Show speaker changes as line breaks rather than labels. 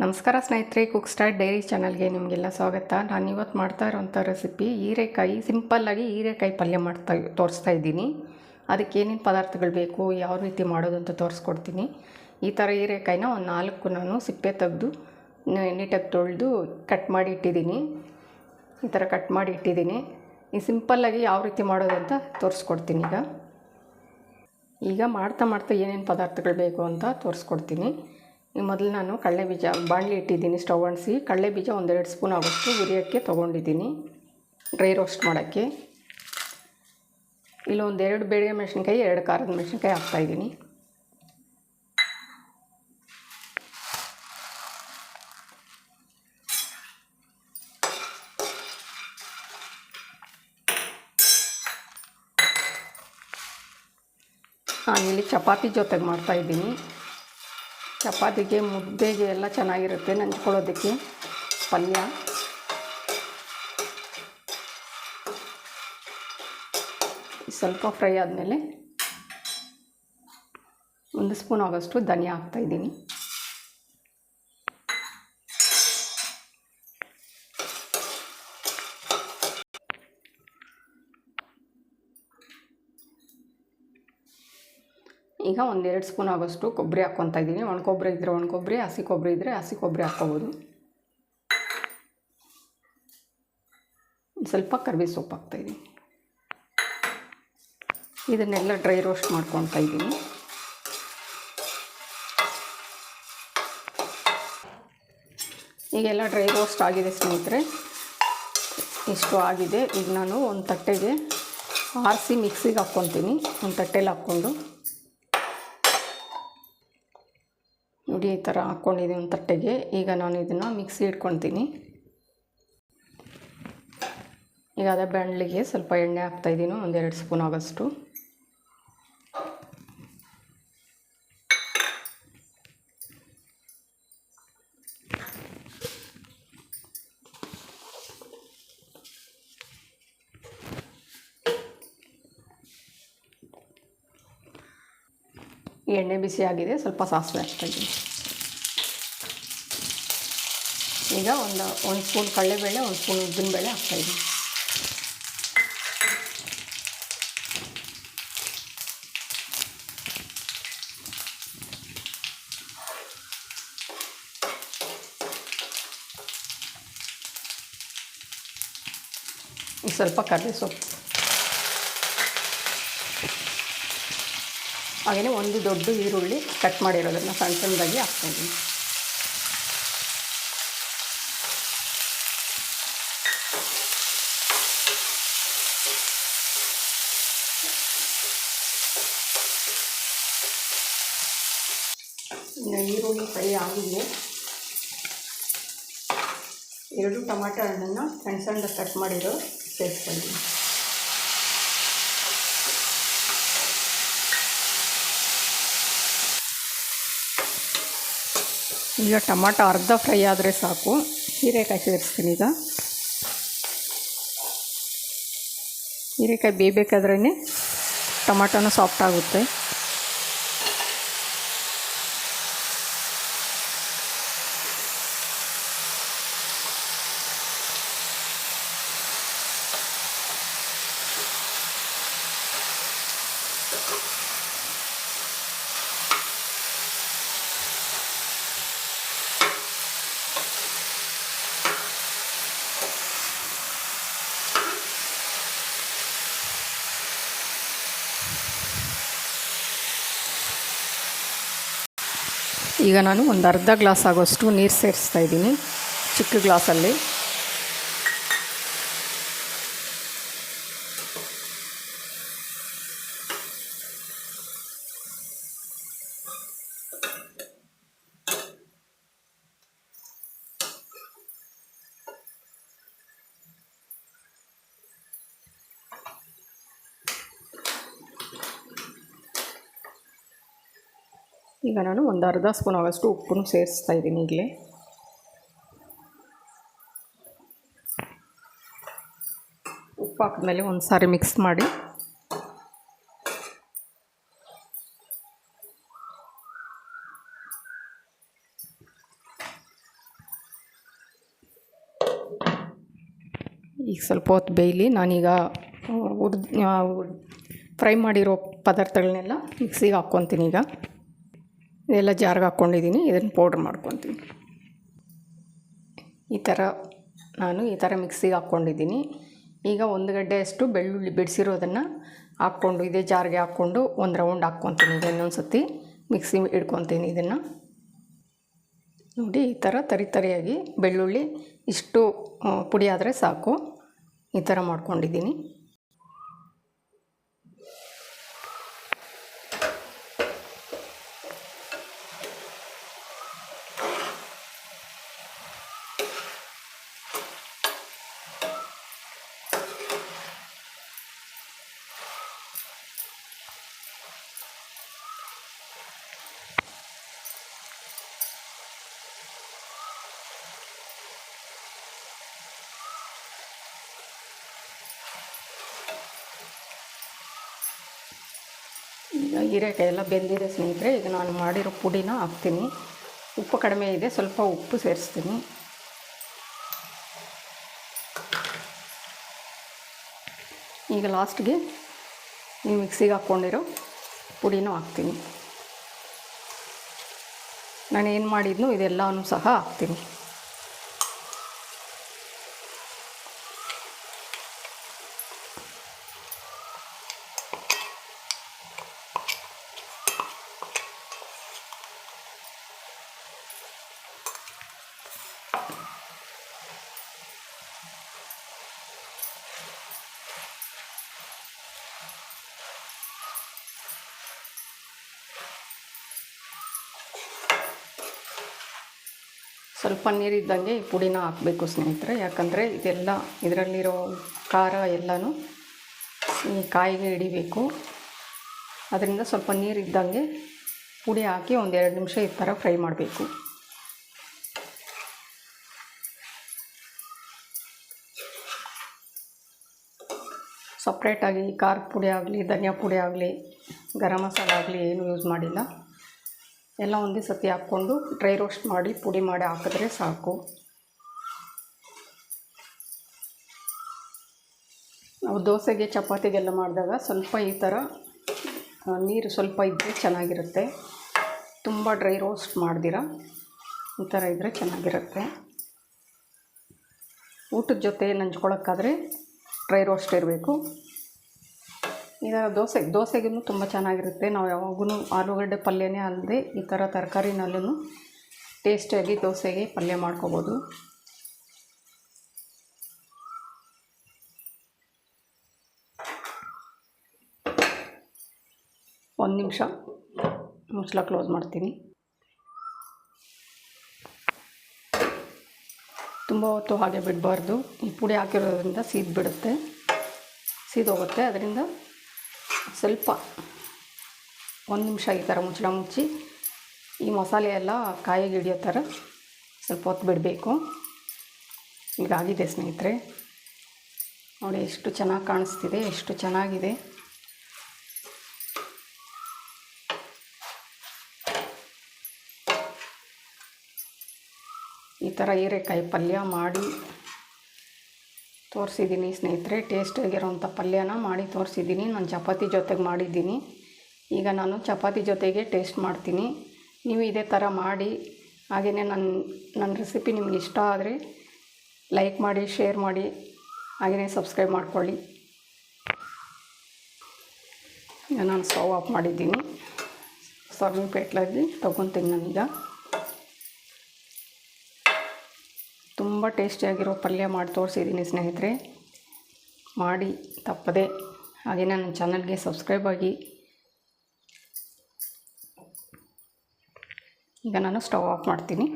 ನಮಸ್ಕಾರ ಸ್ನೇಹಿತರೆ cook star dairy ಚಾನಲ್ಗೆ ನಿಮಗೆಲ್ಲ ಸ್ವಾಗತ. ನಾನು ಇವತ್ತು ಮಾಡ್ತಾ ಇರೋವಂಥ ರೆಸಿಪಿ ಹೀರೆಕಾಯಿ ಸಿಂಪಲ್ಲಾಗಿ ಹೀರೆಕಾಯಿ ಪಲ್ಯ ಮಾಡ್ತಾ ತೋರಿಸ್ತಾ ಇದ್ದೀನಿ. ಅದಕ್ಕೆ ಏನೇನು ಪದಾರ್ಥಗಳು ಬೇಕು, ಯಾವ ರೀತಿ ಮಾಡೋದು ಅಂತ ತೋರಿಸ್ಕೊಡ್ತೀನಿ. ಈ ಥರ ಹೀರೆಕಾಯಿನ ಒಂದು ನಾಲ್ಕು ನಾನು ಸಿಪ್ಪೆ ತೆಗೆದು ನೀಟಾಗಿ ತೊಳೆದು ಕಟ್ ಮಾಡಿ ಇಟ್ಟಿದ್ದೀನಿ. ಈ ಥರ ಕಟ್ ಮಾಡಿ ಇಟ್ಟಿದ್ದೀನಿ. ಈ ಸಿಂಪಲ್ಲಾಗಿ ಯಾವ ರೀತಿ ಮಾಡೋದು ಅಂತ ತೋರಿಸ್ಕೊಡ್ತೀನಿ ಈಗ. ಈಗ ಮಾಡ್ತಾ ಮಾಡ್ತಾ ಏನೇನು ಪದಾರ್ಥಗಳು ಬೇಕು ಅಂತ ತೋರಿಸ್ಕೊಡ್ತೀನಿ. ಮೊದಲು ನಾನು ಕಡಲೆ ಬೀಜ ಬಾಣಲಿ ಇಟ್ಟಿದ್ದೀನಿ ಸ್ಟವ್ ಅಣಿಸಿ ಕಡಲೆ ಬೀಜ ಒಂದೆರಡು ಸ್ಪೂನ್ ಆಗೋಷ್ಟು ಹುರಿಯೋಕ್ಕೆ ತೊಗೊಂಡಿದ್ದೀನಿ. ಡ್ರೈ ರೋಸ್ಟ್ ಮಾಡೋಕ್ಕೆ. ಇಲ್ಲಿ ಎರಡು ಬೇಳೆ ಮೆಣಸಿನ್ಕಾಯಿ, ಎರಡು ಖಾರದ ಮೆಣಸಿನ್ಕಾಯಿ ಹಾಕ್ತಾಯಿದ್ದೀನಿ ನಾನಿಲ್ಲಿ ಚಪಾತಿ ಜೊತೆಗೆ ಮಾಡ್ತಾಯಿದ್ದೀನಿ ಚಪಾತಿಗೆ ಮುದ್ದೆಗೆ ಎಲ್ಲ ಚೆನ್ನಾಗಿರುತ್ತೆ ನಂಚ್ಕೊಳ್ಳೋದಕ್ಕೆ. ಪಲ್ಯ. ಸ್ವಲ್ಪ ಫ್ರೈ ಆದಮೇಲೆ ಒಂದು ಸ್ಪೂನ್ ಆಗೋಷ್ಟು ಧನಿಯಾ ಹಾಕ್ತಾಯಿದ್ದೀನಿ ಈಗ ಒಂದೆರಡು ಸ್ಪೂನ್ ಆಗೋಷ್ಟು ಕೊಬ್ಬರಿ ಹಾಕ್ಕೊತಾ ಇದ್ದೀನಿ. ಒಣ ಕೊಬ್ಬರಿ ಇದ್ದರೆ ಒಣ ಕೊಬ್ಬರಿ, ಹಸಿ ಕೊಬ್ಬರಿ ಇದ್ದರೆ ಹಸಿ ಕೊಬ್ಬರಿ ಹಾಕ್ಕೋಬೋದು. ಸ್ವಲ್ಪ ಕರ್ಬೇವು ಸೊಪ್ಪು ಹಾಕ್ತಾಯಿದ್ದೀನಿ ಇದನ್ನೆಲ್ಲ ಡ್ರೈ ರೋಸ್ಟ್ ಮಾಡ್ಕೊತಾ ಇದ್ದೀನಿ. ಈಗೆಲ್ಲ ಡ್ರೈ ರೋಸ್ಟ್ ಆಗಿದೆ ಸ್ನೇಹಿತರೆ. ಇಷ್ಟು ಆಗಿದೆ. ಈಗ ನಾನು ಒಂದು ತಟ್ಟೆಗೆ ಆರಿಸಿ ಮಿಕ್ಸಿಗೆ ಹಾಕ್ಕೊತೀನಿ. ಒಂದು ತಟ್ಟೆಲಿ ಹಾಕ್ಕೊಂಡು. ನೋಡಿ ಈ ಥರ ಹಾಕ್ಕೊಂಡಿದ್ದೀನಿ ಒಂದು ತಟ್ಟೆಗೆ. ಈಗ ನಾನು ಇದನ್ನು ಮಿಕ್ಸಿ ಇಟ್ಕೊತೀನಿ ಈಗ ಅದೇ ಬೆಂಡ್ಲಿಗೆ ಸ್ವಲ್ಪ ಎಣ್ಣೆ ಹಾಕ್ತಾಯಿದ್ದೀನಿ ಒಂದೆರಡು ಸ್ಪೂನ್ ಆಗೋಷ್ಟು. ಎಣ್ಣೆ ಬಿಸಿ ಆಗಿದೆ, ಸ್ವಲ್ಪ ಸಾಸಿವೆ ಹಾಕ್ತಾಯಿದ್ದೀನಿ ಈಗ ಒಂದು ಒಂದು ಸ್ಪೂನ್ ಕಡಲೆಬೇಳೆ, ಒಂದು ಸ್ಪೂನ್ ಉದ್ದಿನಬೇಳೆ ಹಾಕ್ತಾಯಿದ್ದೀನಿ ಸ್ವಲ್ಪ ಕರಿಬೇವು ಸೊಪ್ಪು. ಹಾಗೆಯೇ ಒಂದು ದೊಡ್ಡ ಈರುಳ್ಳಿ ಕಟ್ ಮಾಡಿರೋದನ್ನು ಸಣ್ಣ ಸಣ್ಣದಾಗಿ ಹಾಕ್ತೀನಿ. ಈರುಳ್ಳಿ ಫ್ರೈ ಆಗಿದೆ. ಎರಡು ಟೊಮಾಟೊ ಹಣ್ಣನ್ನು ಸಣ್ಣ ಸಣ್ಣ ಕಟ್ ಮಾಡಿರೋ ಸೇರಿಸ್ತಾಯಿದ್ದೀನಿ ಈಗ ಟೊಮಾಟೊ ಅರ್ಧ ಫ್ರೈ ಆದರೆ ಸಾಕು. ಹೀರೆಕಾಯಿ ಸೇರಿಸ್ತೀನಿ ಈಗ. ಹೀರೆಕಾಯಿ ಬೇಯಬೇಕಾದ್ರೇ ಟೊಮಾಟೊನೂ ಸಾಫ್ಟ್ ಆಗುತ್ತೆ. ಈಗ ನಾನು ಒಂದು ಅರ್ಧ ಗ್ಲಾಸ್ ಆಗೋಷ್ಟು ನೀರು ಸೇರಿಸ್ತಾ ಇದ್ದೀನಿ ಚಿಕ್ಕ ಗ್ಲಾಸಲ್ಲಿ. ಈಗ ನಾನು ಒಂದು ಅರ್ಧ ಸ್ಪೂನ್ ಆಗೋಷ್ಟು ಉಪ್ಪನ್ನು ಸೇರಿಸ್ತಾ ಇದ್ದೀನಿ ಈಗಲೇ. ಉಪ್ಪು ಹಾಕಿದ್ಮೇಲೆ ಒಂದು ಸಾರಿ ಮಿಕ್ಸ್ ಮಾಡಿ. ಈಗ ಸ್ವಲ್ಪ ಹೊತ್ತು ಬೇಯಲಿ, ನಾನೀಗ ಹುರಿದು ಫ್ರೈ ಮಾಡಿರೋ ಪದಾರ್ಥಗಳನ್ನೆಲ್ಲ ಮಿಕ್ಸಿಗೆ ಹಾಕ್ಕೊತೀನಿ ಈಗ. ಇದೆಲ್ಲ ಜಾರ್ಗೆ ಹಾಕ್ಕೊಂಡಿದ್ದೀನಿ, ಇದನ್ನು ಪೌಡ್ರ್ ಮಾಡ್ಕೊತೀನಿ. ಈ ಥರ ನಾನು ಈ ಥರ ಮಿಕ್ಸಿಗೆ ಹಾಕ್ಕೊಂಡಿದ್ದೀನಿ. ಈಗ ಒಂದು ಗಡ್ಡೆಯಷ್ಟು ಬೆಳ್ಳುಳ್ಳಿ ಬಿಡಿಸಿರೋದನ್ನು ಹಾಕ್ಕೊಂಡು, ಇದೇ ಜಾರ್ಗೆ ಹಾಕ್ಕೊಂಡು ಒಂದು ರೌಂಡ್ ಹಾಕ್ಕೊತೀನಿ. ಇನ್ನೊಂದು ಸತಿ ಮಿಕ್ಸಿ ಇಡ್ಕೊತೀನಿ ಇದನ್ನು. ನೋಡಿ, ಈ ಥರ ತರಿ ತರಿಯಾಗಿ ಬೆಳ್ಳುಳ್ಳಿ ಇಷ್ಟು ಪುಡಿ ಆದರೆ ಸಾಕು. ಈ ಥರ ಮಾಡ್ಕೊಂಡಿದ್ದೀನಿ. ಈಗ ಎಲ್ಲ ಬೆಂದಿದೆ ಸ್ನೇಹಿತರೆ, ಈಗ ನಾನು ಮಾಡಿರೋ ಪುಡಿನ ಹಾಕ್ತೀನಿ. ಉಪ್ಪು ಕಡಿಮೆ ಇದೆ, ಸ್ವಲ್ಪ ಉಪ್ಪು ಸೇರಿಸ್ತೀನಿ. ಈಗ ಲಾಸ್ಟ್ಗೆ ಈ ಮಿಕ್ಸಿಗೆ ಹಾಕ್ಕೊಂಡಿರೋ ಪುಡಿನೂ ಹಾಕ್ತೀನಿ. ನಾನು ಏನು ಮಾಡಿದ್ನೋ ಇದೆಲ್ಲನೂ ಸಹ ಹಾಕ್ತೀನಿ. ಸ್ವಲ್ಪ ನೀರಿದ್ದಂಗೆ ಈ ಪುಡಿನ ಹಾಕಬೇಕು ಸ್ನೇಹಿತರೆ. ಯಾಕಂದರೆ ಇದೆಲ್ಲ ಇದರಲ್ಲಿರೋ ಖಾರ ಎಲ್ಲನೂ ಈ ಕಾಯಿಗೆ ಹಿಡಿಬೇಕು. ಅದರಿಂದ ಸ್ವಲ್ಪ ನೀರಿದ್ದಂಗೆ ಪುಡಿ ಹಾಕಿ ಒಂದೆರಡು ನಿಮಿಷ ಈ ಥರ ಫ್ರೈ ಮಾಡಬೇಕು. ಸಪ್ರೇಟಾಗಿ ಖಾರ ಪುಡಿ ಆಗಲಿ, ಧನಿಯಾ ಪುಡಿ ಆಗಲಿ, ಗರಂ ಮಸಾಲ ಆಗಲಿ ಏನೂ ಯೂಸ್ ಮಾಡಿಲ್ಲ. ಎಲ್ಲ ಒಂದೇ ಸತಿ ಹಾಕ್ಕೊಂಡು ಡ್ರೈ ರೋಸ್ಟ್ ಮಾಡಿ ಪುಡಿ ಮಾಡಿ ಹಾಕಿದ್ರೆ ಸಾಕು. ನಾವು ದೋಸೆಗೆ, ಚಪಾತಿಗೆಲ್ಲ ಮಾಡಿದಾಗ ಸ್ವಲ್ಪ ಈ ಥರ ನೀರು ಸ್ವಲ್ಪ ಇದ್ದರೆ ಚೆನ್ನಾಗಿರುತ್ತೆ. ತುಂಬ ಡ್ರೈ ರೋಸ್ಟ್ ಮಾಡಿದಿರ, ಈ ಥರ ಇದ್ದರೆ ಚೆನ್ನಾಗಿರುತ್ತೆ. ಊಟದ ಜೊತೆ ನಂಚ್ಕೊಳ್ಳೋಕ್ಕಾದರೆ ಡ್ರೈ ರೋಸ್ಟ್ ಇರಬೇಕು. ಈಗ ದೋಸೆ ದೋಸೆಗೂ ತುಂಬ ಚೆನ್ನಾಗಿರುತ್ತೆ. ನಾವು ಯಾವಾಗೂ ಆಲೂಗಡ್ಡೆ ಪಲ್ಯನೇ ಅಲ್ಲದೆ ಈ ಥರ ತರಕಾರಿನಲ್ಲೂ ಟೇಸ್ಟಿಯಾಗಿ ದೋಸೆಗೆ ಪಲ್ಯ ಮಾಡ್ಕೋಬೋದು. ಒಂದು ನಿಮಿಷ ಮುಚ್ಚಲ ಕ್ಲೋಸ್ ಮಾಡ್ತೀನಿ. ತುಂಬ ಹೊತ್ತು ಹಾಗೆ ಬಿಡಬಾರ್ದು. ಈ ಪುಡಿ ಹಾಕಿರೋದ್ರಿಂದ ಸೀದ್ ಬಿಡುತ್ತೆ. ಸೀದೋಗುತ್ತೆ. ಅದರಿಂದ ಸ್ವಲ್ಪ ಒಂದು ನಿಮಿಷ ಈ ಥರ ಮುಚ್ಚಳ ಮುಚ್ಚಿ ಈ ಮಸಾಲೆ ಎಲ್ಲ ಕಾಯಿಗೆ ಹಿಡಿಯೋ ಥರ ಸ್ವಲ್ಪ ಹೊತ್ತು ಬಿಡಬೇಕು. ಈಗ ಆಗಿದೆ ಸ್ನೇಹಿತರೆ. ನೋಡಿ ಎಷ್ಟು ಚೆನ್ನಾಗಿ ಕಾಣಿಸ್ತಿದೆ, ಎಷ್ಟು ಚೆನ್ನಾಗಿದೆ. ಈ ಥರ ಹೀರೆಕಾಯಿ ಪಲ್ಯ ಮಾಡಿ ತೋರಿಸಿದ್ದೀನಿ ಸ್ನೇಹಿತರೆ ಟೇಸ್ಟಾಗಿರೋಂಥ ಪಲ್ಯನ ಮಾಡಿ ತೋರಿಸಿದ್ದೀನಿ. ನಾನು ಚಪಾತಿ ಜೊತೆಗೆ ಮಾಡಿದ್ದೀನಿ. ಈಗ ನಾನು ಚಪಾತಿ ಜೊತೆಗೆ ಟೇಸ್ಟ್ ಮಾಡ್ತೀನಿ. ನೀವು ಇದೇ ಥರ ಮಾಡಿ ಹಾಗೆಯೇ ನನ್ನ ನನ್ನ ರೆಸಿಪಿ ನಿಮ್ಗೆ ಇಷ್ಟ ಆದರೆ ಲೈಕ್ ಮಾಡಿ ಶೇರ್ ಮಾಡಿ ಹಾಗೆಯೇ ಸಬ್ಸ್ಕ್ರೈಬ್ ಮಾಡ್ಕೊಳ್ಳಿ. ಈಗ ನಾನು ಸ್ಟವ್ ಆಫ್ ಮಾಡಿದ್ದೀನಿ. ಸರ್ವಿಂಗ್ ಪೇಟ್ಲಾಗಿ ತೊಗೊತೀನಿ ನಾನೀಗ. ತುಂಬ ಟೇಸ್ಟಿಯಾಗಿರೋ ಪಲ್ಯ ಮಾಡಿ ತೋರಿಸಿದ್ದೀನಿ ಸ್ನೇಹಿತರೆ. ಮಾಡಿ ತಪ್ಪದೆ. ಹಾಗೆ ನನ್ನ ಚಾನಲ್ಗೆ ಸಬ್ಸ್ಕ್ರೈಬ್ ಆಗಿ. ಈಗ ನಾನು ಸ್ಟವ್ ಆಫ್ ಮಾಡ್ತೀನಿ.